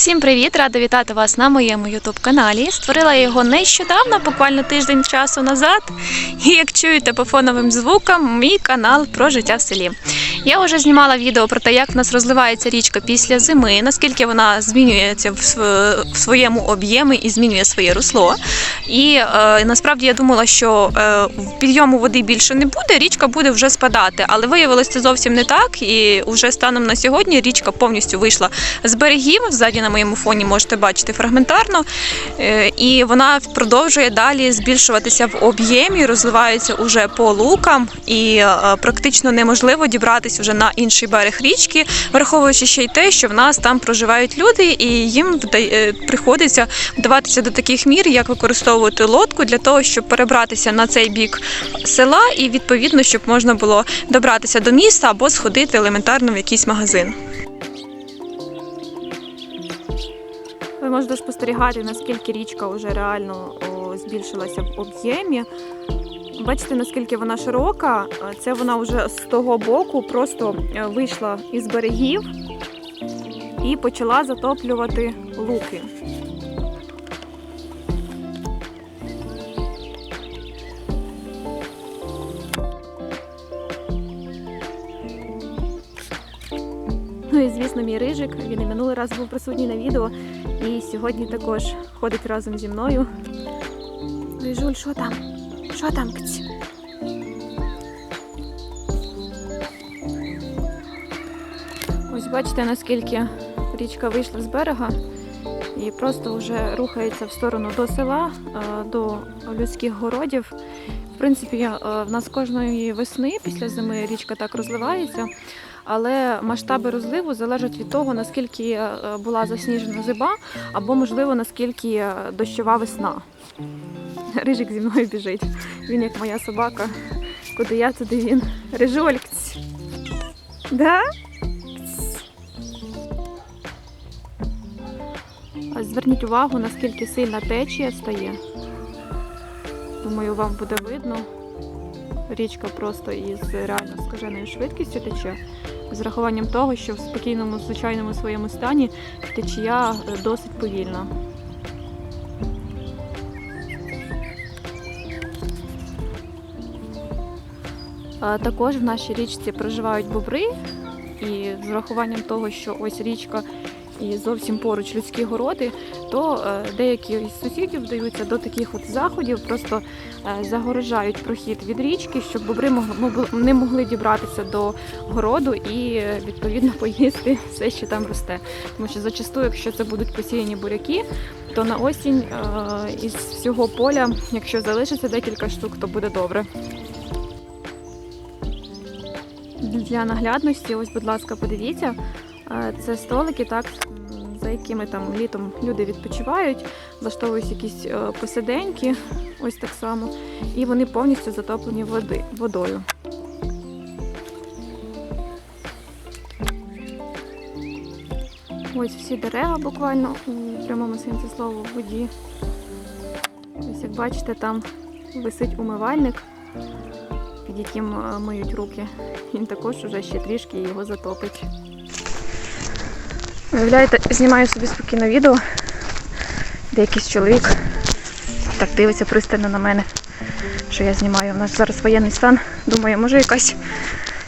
Всім привіт! Рада вітати вас на моєму youtube каналі. Створила я його нещодавно, буквально тиждень часу назад. І як чуєте по фоновим звукам, мій канал про життя в селі. Я вже знімала відео про те, як в нас розливається річка після зими, наскільки вона змінюється в своєму об'ємі і змінює своє русло. І е, насправді я думала, що е, підйому води більше не буде, річка буде вже спадати. Але виявилося це зовсім не так. І вже станом на сьогодні річка повністю вийшла з берегів. Ззаді на моєму фоні можете бачити фрагментарно. Е, І вона продовжує далі збільшуватися в об'ємі, розливається уже по лукам, і е, практично неможливо дібратися вже на інший берег річки, враховуючи ще й те, що в нас там проживають люди, і їм е, приходиться вдаватися до таких мір, як використовувати лодку для того, щоб перебратися на цей бік села, і відповідно, щоб можна було добратися до міста або сходити елементарно в якийсь магазин. Ви можете спостерігати, наскільки річка вже реально збільшилася в об'ємі. Бачите, наскільки вона широка. Е, Це вона вже з того боку просто е, вийшла із берегів і почала затоплювати луки. Ну і звісно, мій рижик. Він і минулий раз був присутній на відео. І сьогодні також ходить разом зі мною. Рижуль, що там? Що там? Кць? Ось бачите, наскільки річка вийшла з берега і просто вже рухається в сторону до села, е, до людських городів. В принципі, е, в нас кожної весни після зими річка так розливається. Але масштаби розливу залежать від того, наскільки е, була засніжена зиба, або, можливо, наскільки дощова весна. Рижик зі мною біжить. Він як моя собака. Куди я, туди він. Рижоль. кць. Да? Зверніть увагу, наскільки сильна течія стає. Думаю, вам буде видно. Річка просто із реально скаженою швидкістю тече. З рахуванням того, що в спокійному, звичайному своєму стані течія е, досить повільна. Також в нашій річці проживають бобри, і з врахуванням того, що ось річка і зовсім поруч людські городи, то е, деякі із сусідів вдаються до таких от заходів, просто е, загорожають прохід від річки, щоб бобри не могли дібратися до городу і е, відповідно поїсти все, що там росте. Тому що зачастую, якщо це будуть посіяні буряки, то на осінь із всього поля, якщо залишиться декілька штук, то буде добре. Для наглядності, ось, будь ласка, подивіться, е, це столики, так, за якими там літом люди відпочивають, влаштовують якісь е, посиденьки, ось так само, і вони повністю затоплені води, водою. Ось всі дерева буквально у прямому сенсі слова в воді. Ось як бачите, там висить умивальник, під яким е, миють руки. Він також уже ще трішки його затопить. Уявляєте, знімаю собі спокійно відео, де якийсь чоловік так дивиться пристально на мене, що я знімаю. У нас зараз воєнний стан. Думаю, може якась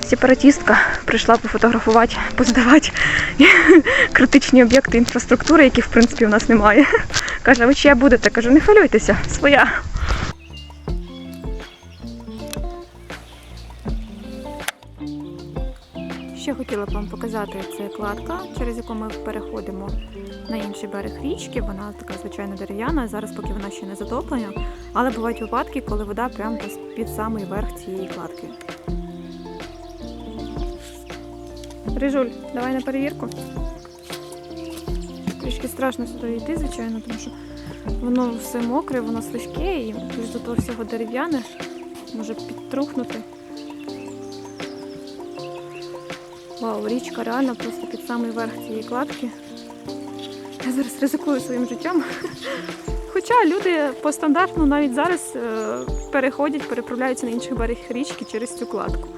сепаратістка прийшла пофотографувати, поздавати критичні об'єкти інфраструктури, яких в принципі у нас немає. Каже, ви чия будете? Кажу, не хвилюйтеся, своя. Хотіла б вам показати це кладка, через яку ми переходимо на інший берег річки. Вона така звичайно дерев'яна. Зараз поки вона ще не затоплена. Але бувають випадки, коли вода прямо під самий верх цієї кладки. Рижуль, давай на перевірку. Трішки страшно сюди йти, звичайно, тому що воно все мокре, воно слизьке і до того всього дерев'яне може підтрухнути. Вау, річка реально просто під самий верх цієї кладки. Я зараз ризикую своїм життям. Хоча люди по стандартну навіть зараз е, переходять, переправляються на інший берег річки через цю кладку.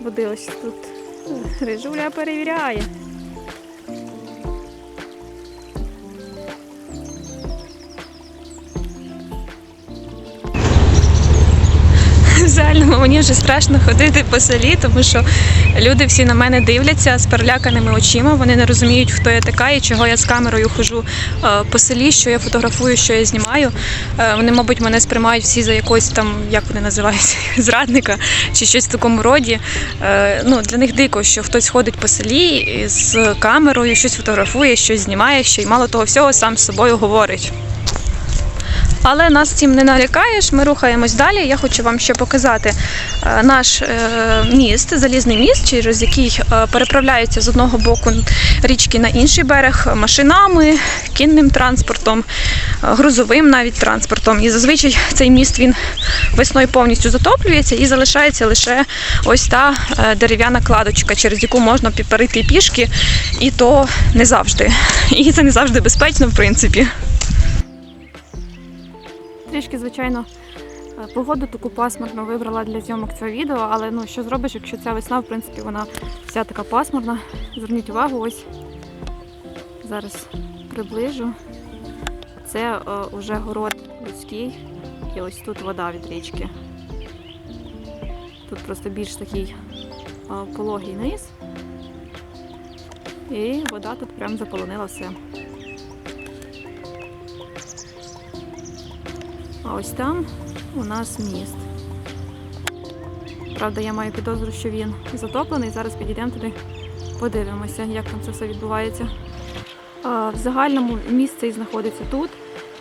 Води ось тут. Рижуля перевіряє. Мені вже страшно ходити по селі, тому що люди всі на мене дивляться з переляканими очима. Вони не розуміють, хто я така і чого я з камерою хожу е, по селі, що я фотографую, що я знімаю. Е, Вони, мабуть, мене сприймають всі за якогось там, як вони називаються, зрадника чи щось в такому роді. Е, Ну, для них дико, що хтось ходить по селі з камерою, щось фотографує, щось знімає, ще й мало того всього сам з собою говорить. Але нас цим не налякаєш. Ми рухаємось далі. Я хочу вам ще показати е, наш е, міст, залізний міст, через який е, переправляються з одного боку річки на інший берег машинами, кінним транспортом, грузовим навіть транспортом. І зазвичай цей міст він весною повністю затоплюється і залишається лише ось та дерев'яна кладочка, через яку можна перейти пішки, і то не завжди. І це не завжди безпечно, в принципі. Трішки, звичайно, е, погоду таку пасмурну вибрала для зйомок цього відео, але ну що зробиш, якщо ця весна, в принципі, вона вся така пасмурна. Зверніть увагу, ось зараз приближу. Це е, уже город людський, і ось тут вода від річки. Тут просто більш такий е, пологий низ. І вода тут прям заполонила все. А ось там у нас міст. Правда, я маю підозру, що він затоплений. Зараз підійдемо туди, подивимося, як там це все відбувається. В загальному міст цей знаходиться тут.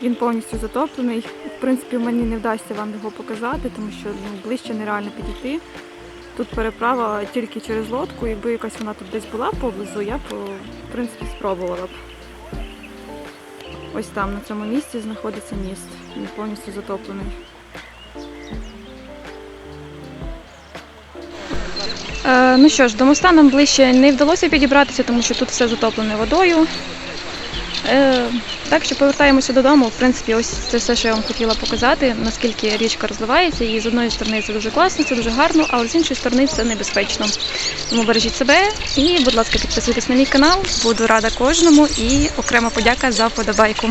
Він повністю затоплений. В принципі, мені не вдасться вам його показати, тому що ну, ближче нереально підійти. Тут переправа тільки через лодку. Якби якась вона тут десь була поблизу, я б в принципі спробувала б. Ось там на цьому місці знаходиться міст. Він повністю затоплений. Е, ну що ж, до моста нам ближче не вдалося підібратися, тому що тут все затоплене водою. Е, так що повертаємося додому. В принципі, ось це все, що я вам хотіла показати, наскільки річка розливається. І з одної сторони це дуже класно, це дуже гарно, але з іншої сторони це небезпечно. Тому бережіть себе і, будь ласка, підписуйтесь на мій канал. Буду рада кожному і окрема подяка за вподобайку.